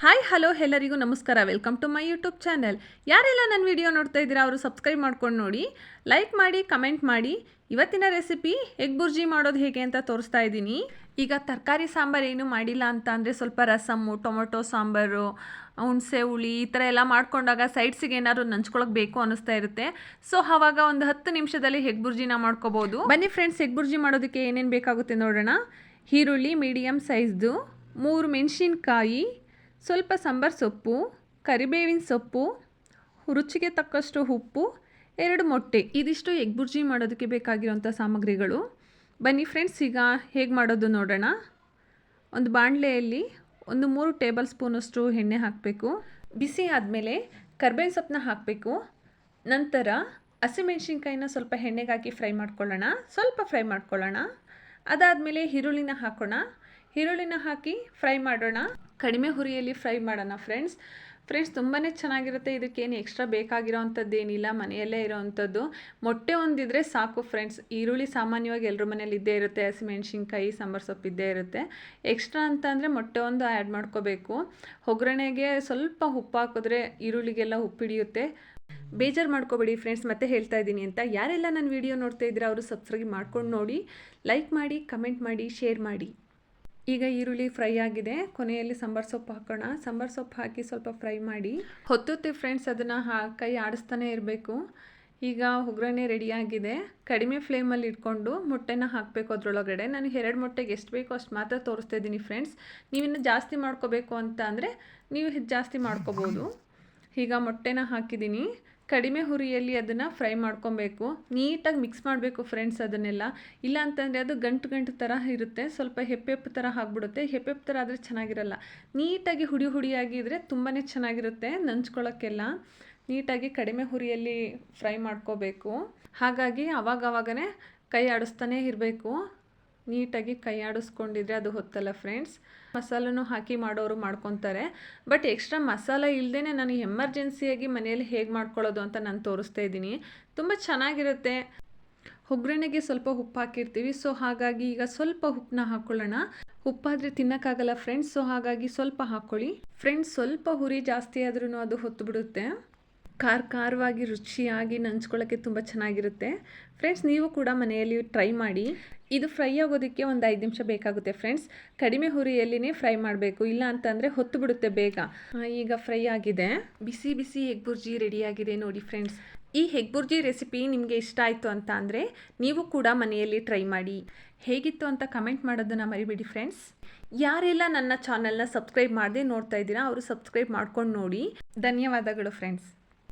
Hi, hello ಎಲ್ಲರಿಗೂ ನಮಸ್ಕಾರ. Welcome to my YouTube channel ಯಾರೆಲ್ಲ ನನ್ನ ವಿಡಿಯೋ ನೋಡ್ತಾ ಇದ್ದೀರಾ, ಅವರು ಸಬ್ಸ್ಕ್ರೈಬ್ ಮಾಡ್ಕೊಂಡು ನೋಡಿ ಲೈಕ್ ಮಾಡಿ ಕಮೆಂಟ್ ಮಾಡಿ. ಇವತ್ತಿನ ರೆಸಿಪಿ ಎಗ್ ಬುರ್ಜಿ ಮಾಡೋದು ಹೇಗೆ ಅಂತ ತೋರಿಸ್ತಾ ಇದ್ದೀನಿ. ಈಗ ತರಕಾರಿ ಸಾಂಬಾರು ಏನು ಮಾಡಿಲ್ಲ ಅಂತ ಅಂದರೆ ಸ್ವಲ್ಪ ರಸಮ್ಮು, ಟೊಮೊಟೊ ಸಾಂಬಾರು, ಹುಣಸೆ, ಹುಳಿ ಈ ಥರ ಎಲ್ಲ ಮಾಡ್ಕೊಂಡಾಗ ಸೈಡ್ಸಿಗೆ ಏನಾದ್ರು ನಂಚ್ಕೊಳಕ್ಕೆ ಬೇಕು ಅನ್ನಿಸ್ತಾ ಇರುತ್ತೆ. ಸೊ ಆವಾಗ ಒಂದು ಹತ್ತು ನಿಮಿಷದಲ್ಲಿ ಹೆಗ್ ಬುರ್ಜಿನ ಮಾಡ್ಕೋಬೋದು. ಬನ್ನಿ ಫ್ರೆಂಡ್ಸ್ ಹೆಗ್ ಬುರ್ಜಿ ಮಾಡೋದಕ್ಕೆ ಏನೇನು ಬೇಕಾಗುತ್ತೆ ನೋಡೋಣ. ಈರುಳ್ಳಿ ಮೀಡಿಯಮ್ ಸೈಜ್ದು ಮೂರು ಮೆಣಸಿನ್ಕಾಯಿ ಸ್ವಲ್ಪ ಸಾಂಬಾರ್ ಸೊಪ್ಪು, ಕರಿಬೇವಿನ ಸೊಪ್ಪು, ರುಚಿಗೆ ತಕ್ಕಷ್ಟು ಉಪ್ಪು, ಎರಡು ಮೊಟ್ಟೆ. ಇದಿಷ್ಟು ಎಗ್ ಬುರ್ಜಿ ಮಾಡೋದಕ್ಕೆ ಬೇಕಾಗಿರುವಂಥ ಸಾಮಗ್ರಿಗಳು. ಬನ್ನಿ ಫ್ರೆಂಡ್ಸ್, ಈಗ ಹೇಗೆ ಮಾಡೋದು ನೋಡೋಣ. ಒಂದು ಬಾಣಲೆಯಲ್ಲಿ ಒಂದು ಮೂರು ಟೇಬಲ್ ಸ್ಪೂನಷ್ಟು ಎಣ್ಣೆ ಹಾಕಬೇಕು. ಬಿಸಿ ಆದಮೇಲೆ ಕರ್ಬೇವಿನ ಸೊಪ್ಪನ್ನ ಹಾಕಬೇಕು. ನಂತರ ಹಸಿಮೆಣ್ಸಿನ್ಕಾಯಿನ ಸ್ವಲ್ಪ ಎಣ್ಣೆಗಾಕಿ ಫ್ರೈ ಮಾಡ್ಕೊಳ್ಳೋಣ. ಸ್ವಲ್ಪ ಫ್ರೈ ಮಾಡ್ಕೊಳ್ಳೋಣ. ಅದಾದಮೇಲೆ ಈರುಳ್ಳಿನ ಹಾಕೋಣ. ಈರುಳ್ಳಿನ ಹಾಕಿ ಫ್ರೈ ಮಾಡೋಣ. ಕಡಿಮೆ ಹುರಿಯಲ್ಲಿ ಫ್ರೈ ಮಾಡೋಣ ಫ್ರೆಂಡ್ಸ್. ಫ್ರೆಂಡ್ಸ್ ತುಂಬಾ ಚೆನ್ನಾಗಿರುತ್ತೆ. ಇದಕ್ಕೇನು ಎಕ್ಸ್ಟ್ರಾ ಬೇಕಾಗಿರೋ ಏನಿಲ್ಲ ಮನೆಯಲ್ಲೇ ಇರೋವಂಥದ್ದು ಮೊಟ್ಟೆ ಒಂದಿದ್ರೆ ಸಾಕು ಫ್ರೆಂಡ್ಸ್. ಈರುಳ್ಳಿ ಸಾಮಾನ್ಯವಾಗಿ ಎಲ್ಲರ ಮನೇಲಿ ಇದ್ದೇ ಇರುತ್ತೆ. ಹಸಿಮೆಣ್ಸಿನ್ಕಾಯಿ, ಸಾಂಬಾರು ಸೊಪ್ಪು ಇದ್ದೇ ಇರುತ್ತೆ. ಎಕ್ಸ್ಟ್ರಾ ಅಂತಂದರೆ ಮೊಟ್ಟೆ ಒಂದು ಆ್ಯಡ್ ಮಾಡ್ಕೋಬೇಕು. ಒಗ್ಗರಣೆಗೆ ಸ್ವಲ್ಪ ಉಪ್ಪು ಹಾಕಿದ್ರೆ ಈರುಳ್ಳಿಗೆಲ್ಲ ಉಪ್ಪು ಹಿಡಿಯುತ್ತೆ. ಬೇಜಾರು ಮಾಡ್ಕೋಬೇಡಿ ಫ್ರೆಂಡ್ಸ್. ಮತ್ತೆ ಹೇಳ್ತಾ ಇದ್ದೀನಿ ಅಂತ ಯಾರೆಲ್ಲ ನನ್ನ ವಿಡಿಯೋ ನೋಡ್ತಾ ಇದ್ದೀರಾ, ಅವರು ಸಬ್ಸ್ಕ್ರೈಬ್ ಮಾಡ್ಕೊಂಡು ನೋಡಿ. ಲೈಕ್ ಮಾಡಿ, ಕಮೆಂಟ್ ಮಾಡಿ, ಶೇರ್ ಮಾಡಿ. ಈಗ ಈರುಳ್ಳಿ ಫ್ರೈ ಆಗಿದೆ. ಕೊನೆಯಲ್ಲಿ ಸಾಂಬಾರು ಸೊಪ್ಪು ಹಾಕೋಣ. ಸಾಂಬಾರು ಸೊಪ್ಪು ಹಾಕಿ ಸ್ವಲ್ಪ ಫ್ರೈ ಮಾಡಿ. ಹೊತ್ತುತ್ತೆ ಫ್ರೆಂಡ್ಸ್, ಅದನ್ನು ಹಾ, ಕೈ ಆಡಿಸ್ತಾನೆ ಇರಬೇಕು. ಈಗ ಒಗ್ಗರಣೆ ರೆಡಿಯಾಗಿದೆ ಕಡಿಮೆ ಫ್ಲೇಮಲ್ಲಿ ಇಟ್ಕೊಂಡು ಮೊಟ್ಟೆನ ಹಾಕಬೇಕು ಅದರೊಳಗಡೆ. ನಾನು ಎರಡು ಮೊಟ್ಟೆಗೆ ಎಷ್ಟು ಬೇಕೋ ಅಷ್ಟು ಮಾತ್ರ ತೋರಿಸ್ತಾ ಇದ್ದೀನಿ ಫ್ರೆಂಡ್ಸ್. ನೀವಿನ್ನು ಜಾಸ್ತಿ ಮಾಡ್ಕೋಬೇಕು ಅಂತ ಅಂದರೆ ನೀವು ಜಾಸ್ತಿ ಮಾಡ್ಕೋಬೋದು. ಈಗ ಮೊಟ್ಟೆನ ಹಾಕಿದ್ದೀನಿ. ಕಡಿಮೆ ಹುರಿಯಲ್ಲಿ ಅದನ್ನು ಫ್ರೈ ಮಾಡ್ಕೊಬೇಕು. ನೀಟಾಗಿ ಮಿಕ್ಸ್ ಮಾಡಬೇಕು ಫ್ರೆಂಡ್ಸ್ ಅದನ್ನೆಲ್ಲ. ಇಲ್ಲ ಅಂತಂದರೆ ಅದು ಗಂಟು ಗಂಟು ಥರ ಇರುತ್ತೆ. ಸ್ವಲ್ಪ ಹೆಪ್ಪೆಪ್ಪು ಥರ ಆಗಿಬಿಡುತ್ತೆ. ಹೆಪ್ಪೆಪ್ಪು ಥರ ಆದರೆ ಚೆನ್ನಾಗಿರಲ್ಲ. ನೀಟಾಗಿ ಹುಡಿ ಹುಡಿಯಾಗಿದ್ದರೆ ತುಂಬಾ ಚೆನ್ನಾಗಿರುತ್ತೆ ನಂಚ್ಕೊಳ್ಳೋಕ್ಕೆಲ್ಲ ನೀಟಾಗಿ ಕಡಿಮೆ ಹುರಿಯಲ್ಲಿ ಫ್ರೈ ಮಾಡ್ಕೋಬೇಕು. ಹಾಗಾಗಿ ಅವಾಗವಾಗನೇ ಕೈ ಆಡಿಸ್ತಾನೇ ಇರಬೇಕು. ನೀಟಾಗಿ ಕೈ ಆಡಿಸ್ಕೊಂಡಿದ್ರೆ ಅದು ಹೊತ್ತಲ್ಲ ಫ್ರೆಂಡ್ಸ್ ಮಸಾಲನೂ ಹಾಕಿ ಮಾಡೋರು ಮಾಡ್ಕೊತಾರೆ. ಬಟ್ ಎಕ್ಸ್ಟ್ರಾ ಮಸಾಲ ಇಲ್ಲದೇ ನಾನು ಎಮರ್ಜೆನ್ಸಿಯಾಗಿ ಮನೆಯಲ್ಲಿ ಹೇಗೆ ಮಾಡ್ಕೊಳ್ಳೋದು ಅಂತ ನಾನು ತೋರಿಸ್ತಾ ಇದ್ದೀನಿ. ತುಂಬ ಚೆನ್ನಾಗಿರುತ್ತೆ. ಒಗ್ಗರಣೆಗೆ ಸ್ವಲ್ಪ ಉಪ್ಪು ಹಾಕಿರ್ತೀವಿ. ಸೊ ಹಾಗಾಗಿ ಈಗ ಸ್ವಲ್ಪ ಉಪ್ಪನ್ನ ಹಾಕ್ಕೊಳ್ಳೋಣ ಉಪ್ಪಾದರೆ ತಿನ್ನೋಕ್ಕಾಗಲ್ಲ ಫ್ರೆಂಡ್ಸ್ ಸೊ ಹಾಗಾಗಿ ಸ್ವಲ್ಪ ಹಾಕ್ಕೊಳ್ಳಿ ಫ್ರೆಂಡ್ಸ್ ಸ್ವಲ್ಪ ಹುರಿ ಜಾಸ್ತಿ ಆದ್ರೂ ಅದು ಹೊತ್ತು ಬಿಡುತ್ತೆ ಖಾರ, ಖಾರವಾಗಿ, ರುಚಿಯಾಗಿ ನಂಚ್ಕೊಳ್ಳೋಕ್ಕೆ ತುಂಬ ಚೆನ್ನಾಗಿರುತ್ತೆ. ಫ್ರೆಂಡ್ಸ್, ನೀವು ಕೂಡ ಮನೆಯಲ್ಲಿ ಟ್ರೈ ಮಾಡಿ. ಇದು ಫ್ರೈ ಆಗೋದಕ್ಕೆ ಒಂದು ಐದು ನಿಮಿಷ ಬೇಕಾಗುತ್ತೆ ಫ್ರೆಂಡ್ಸ್. ಕಡಿಮೆ ಹುರಿಯಲ್ಲಿನೇ ಫ್ರೈ ಮಾಡಬೇಕು. ಇಲ್ಲ ಅಂತಂದರೆ ಹೊತ್ತು ಬಿಡುತ್ತೆ ಬೇಗ. ಈಗ ಫ್ರೈ ಆಗಿದೆ. ಬಿಸಿ ಬಿಸಿ ಎಗ್ ಬುರ್ಜಿ ರೆಡಿಯಾಗಿದೆ ನೋಡಿ ಫ್ರೆಂಡ್ಸ್. ಈ ಹೆಗ್ ಬುರ್ಜಿ ರೆಸಿಪಿ ನಿಮಗೆ ಇಷ್ಟ ಆಯಿತು ಅಂತ ಅಂದರೆ ನೀವು ಕೂಡ ಮನೆಯಲ್ಲಿ ಟ್ರೈ ಮಾಡಿ. ಹೇಗಿತ್ತು ಅಂತ ಕಮೆಂಟ್ ಮಾಡೋದನ್ನು ಮರಿಬೇಡಿ ಫ್ರೆಂಡ್ಸ್. ಯಾರೆಲ್ಲ ನನ್ನ ಚಾನಲ್ನ ಸಬ್ಸ್ಕ್ರೈಬ್ ಮಾಡದೆ ನೋಡ್ತಾ ಇದ್ದೀರಾ, ಅವರು ಸಬ್ಸ್ಕ್ರೈಬ್ ಮಾಡ್ಕೊಂಡು ನೋಡಿ. ಧನ್ಯವಾದಗಳು ಫ್ರೆಂಡ್ಸ್.